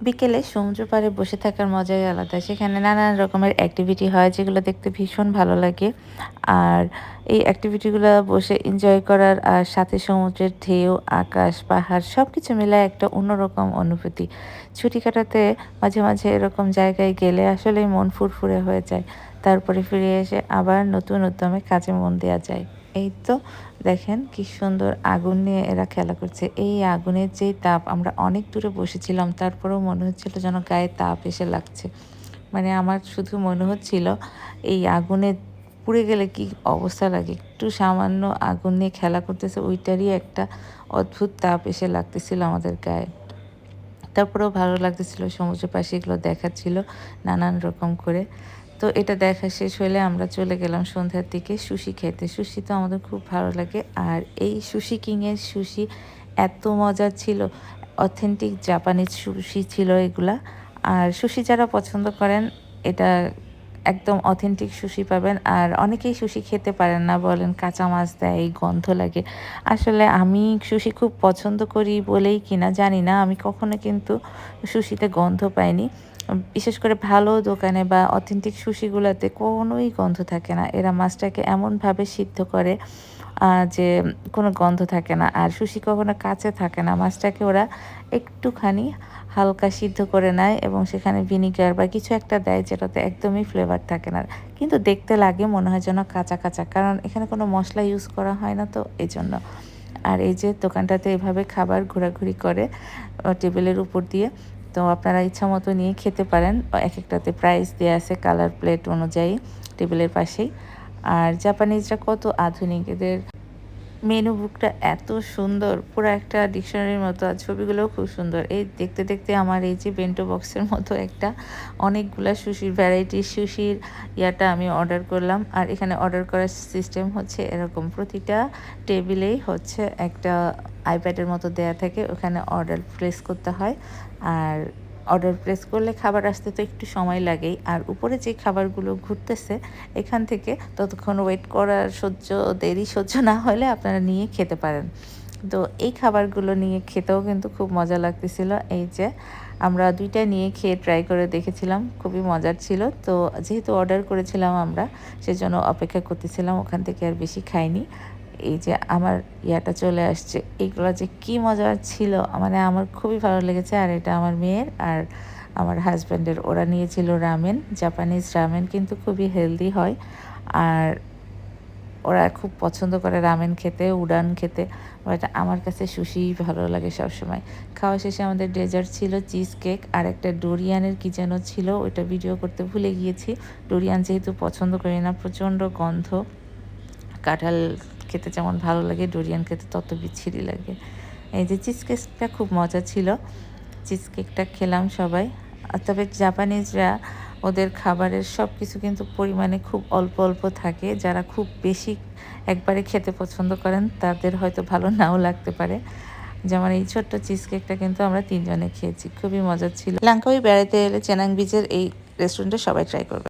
বিকেলে সমুদ্র পাড়ে বসে থাকার মজাই আলাদা। সেখানে নানান রকমের অ্যাক্টিভিটি হয়, যেগুলো দেখতে ভীষণ ভালো লাগে। আর এই অ্যাক্টিভিটিগুলো বসে এনজয় করার আর সাথে সমুদ্রের ঢেউ, আকাশ, পাহাড় সব কিছু মিলে একটা অন্যরকম অনুভূতি। ছুটি কাটাতে মাঝে মাঝে এরকম জায়গায় গেলে আসলে মন ফুরফুরে হয়ে যায়। তারপরে ফিরে এসে আবার নতুন উদ্যমে কাজে মন দেওয়া যায়। এই তো দেখেন কি সুন্দর আগুন নিয়ে এরা খেলা করছে। এই আগুনের যেই তাপ, আমরা অনেক দূরে বসেছিলাম, তারপরেও মনে হচ্ছিল যেন গায়ে তাপ এসে লাগছে। মানে আমার শুধু মনে হচ্ছিল এই আগুনে পুড়ে গেলে কি অবস্থা লাগে। একটু সামান্য আগুন নিয়ে খেলা করতেছে, ওইটারই একটা অদ্ভুত তাপ এসে লাগতেছিল আমাদের গায়ে। তারপরেও ভালো লাগতেছিল সমুদ্রের পাশে এগুলো দেখাচ্ছিল নানান রকম করে। তো এটা দেখা শেষ হলে আমরা চলে গেলাম সন্ধ্যার দিকে সুশি খেতে। সুশি তো আমাদের খুব ভালো লাগে। আর এই সুশি কিংয়ের সুশি এত মজার ছিল। অথেন্টিক জাপানিজ সুশি ছিল এগুলা। আর সুশি যারা পছন্দ করেন, এটা একদম অথেন্টিক সুশি পাবেন। আর অনেকেই সুশি খেতে পারেন না, বলেন কাঁচা মাছ দেয়, গন্ধ লাগে। আসলে আমি সুশি খুব পছন্দ করি বলেই কিনা জানি না। আমি কখনো কিন্তু সুশিতে গন্ধ পাইনি। বিশেষ করে ভালো দোকানে বা অথেন্টিক সুশিগুলোতে কোনোই গন্ধ থাকে না। এরা মাছটাকে এমনভাবে সিদ্ধ করে যে কোনো গন্ধ থাকে না। আর সুশি কখনো কাছে থাকে না। মাছটাকে ওরা একটুখানি হালকা সিদ্ধ করে নেয় এবং সেখানে ভিনিগার বা কিছু একটা দেয় যেটাতে একদমই ফ্লেভার থাকে না। কিন্তু দেখতে লাগে, মনে হয় যেন কাঁচা কাঁচা। কারণ এখানে কোনো মশলা ইউজ করা হয় না তো এই জন্য আর এই যে দোকানটাতে এভাবে খাবার ঘোরাঘুরি করে টেবিলের উপর দিয়ে তো আপনারা ইচ্ছা মতো নিয়ে খেতে পারেন। এক একটাতে প্রাইস দেওয়া আছে কালার প্লেট অনুযায়ী টেবিলের পাশেই। আর জাপানিজরা কত আধুনিক এদের মেনু বুকটা এত সুন্দর। পুরো একটা ডিকশনারির মতো আর ছবিগুলোও খুব সুন্দর। এই দেখতে দেখতে আমার এই যে বেন্টো বক্সের মতো একটা অনেকগুলা সুশির ভ্যারাইটি সুশির ইয়াটা আমি অর্ডার করলাম। আর এখানে অর্ডার করার সিস্টেম হচ্ছে এরকম। প্রতিটা টেবিলেই হচ্ছে একটা আইপ্যাডের মতো দেয়া থাকে। ওখানে অর্ডার প্লেস করতে হয়। আর অর্ডার প্লেস করলে খাবার আসতে তো একটু সময় লাগেই। আর উপরে যে খাবারগুলো ঘুরতেছে, এখান থেকে ততক্ষণ ওয়েট করার সহ্য, দেরি সহ্য না হলে আপনারা নিয়ে খেতে পারেন। তো এই খাবারগুলো নিয়ে খেতেও কিন্তু খুব মজা লাগতেছিল। এই যে আমরা দুইটা নিয়ে খেয়ে ট্রাই করে দেখেছিলাম, খুবই মজার ছিল। তো যেহেতু অর্ডার করেছিলাম আমরা, সেজন্য অপেক্ষা করতেছিলাম, ওখান থেকে আর বেশি খাইনি। এই যে আমার ইয়াটা চলে আসছে এইগুলো যে কি মজার ছিল মানে আমার খুবই ভালো লেগেছে। আর এটা আমার মেয়ের আর আমার হাজব্যান্ডের ওরা নিয়েছিল রামেন জাপানিজ রামেন কিন্তু খুবই হেলদি হয়। আর ওরা খুব পছন্দ করে রামেন খেতে, উডান খেতে। বাট আমার কাছে সুশি ভালো লাগে সবসময়। খাওয়া শেষে আমাদের ডেজার্ট ছিল চিজ কেক আর একটা ডোরিয়ানের কি যেন ছিল, ওইটা ভিডিও করতে ভুলে গিয়েছি। ডোরিয়ান যেহেতু পছন্দ করি না, প্রচণ্ড গন্ধ। কাঁঠাল খেতে যেমন ভালো লাগে ডোরিয়ান খেতে তত বিচ্ছিরি লাগে। এই যে চিজ কেকটা খুব মজা ছিল। চিজ কেকটা খেলাম সবাই। তবে জাপানিজরা ওদের খাবারের সব কিছু কিন্তু পরিমাণে খুব অল্প অল্প থাকে। যারা খুব বেশি একবারে খেতে পছন্দ করেন, তাদের হয়তো ভালো নাও লাগতে পারে। যেমন এই ছোট্ট চিজ কেকটা কিন্তু আমরা তিনজনে খেয়েছি। খুবই মজা ছিল। লাঙ্কাউই বেড়াতে এলে চেনাং বিচের এই রেস্টুরেন্টে সবাই ট্রাই করবে।